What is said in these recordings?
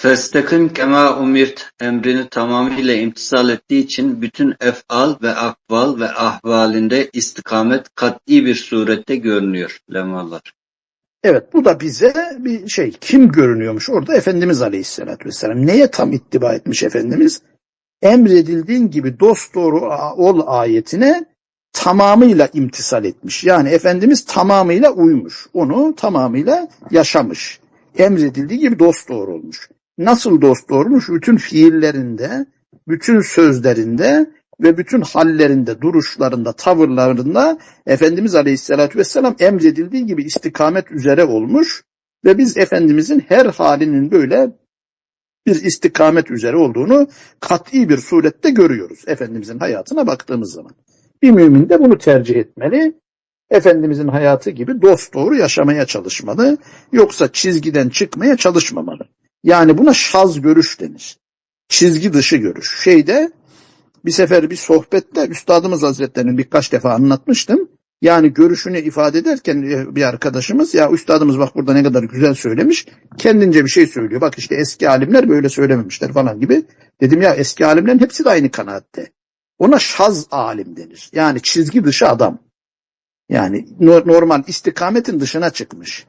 Festakim kema umirt emrini tamamıyla imtisal ettiği için bütün ef'al ve akval ve ahvalinde istikamet kat'i bir surette görünüyor. Lemalar. Evet bu da bize bir şey kim görünüyormuş orada Efendimiz Aleyhisselatü Vesselam. Neye tam ittiba etmiş Efendimiz? Emredildiğin gibi dosdoğru ol ayetine tamamıyla imtisal etmiş. Yani Efendimiz tamamıyla uymuş. Onu tamamıyla yaşamış. Emredildiği gibi dosdoğru olmuş. Nasıl dosdoğrumuş? Bütün fiillerinde, bütün sözlerinde ve bütün hallerinde, duruşlarında, tavırlarında Efendimiz Aleyhisselatü Vesselam emredildiği gibi istikamet üzere olmuş ve biz Efendimizin her halinin böyle bir istikamet üzere olduğunu kat'i bir surette görüyoruz Efendimizin hayatına baktığımız zaman. Bir mümin de bunu tercih etmeli. Efendimizin hayatı gibi dosdoğru yaşamaya çalışmalı. Yoksa çizgiden çıkmaya çalışmamalı. Yani buna şaz görüş denir. Çizgi dışı görüş. Şeyde bir sefer bir sohbette Üstadımız Hazretleri'nin birkaç defa anlatmıştım. Yani görüşünü ifade ederken bir arkadaşımız ya üstadımız bak burada ne kadar güzel söylemiş. Kendince bir şey söylüyor. Bak işte eski alimler böyle söylememişler falan gibi. Dedim ya eski alimlerin hepsi de aynı kanaatte. Ona şaz alim denir. Yani çizgi dışı adam. Yani no- normal istikametin dışına çıkmış.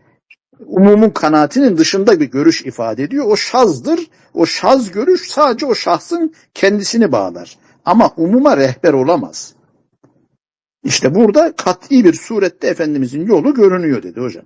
Umumun kanaatinin dışında bir görüş ifade ediyor. O şazdır. O şaz görüş sadece o şahsın kendisini bağlar. Ama umuma rehber olamaz. İşte burada kat'i bir surette Efendimizin yolu görünüyor dedi hocam.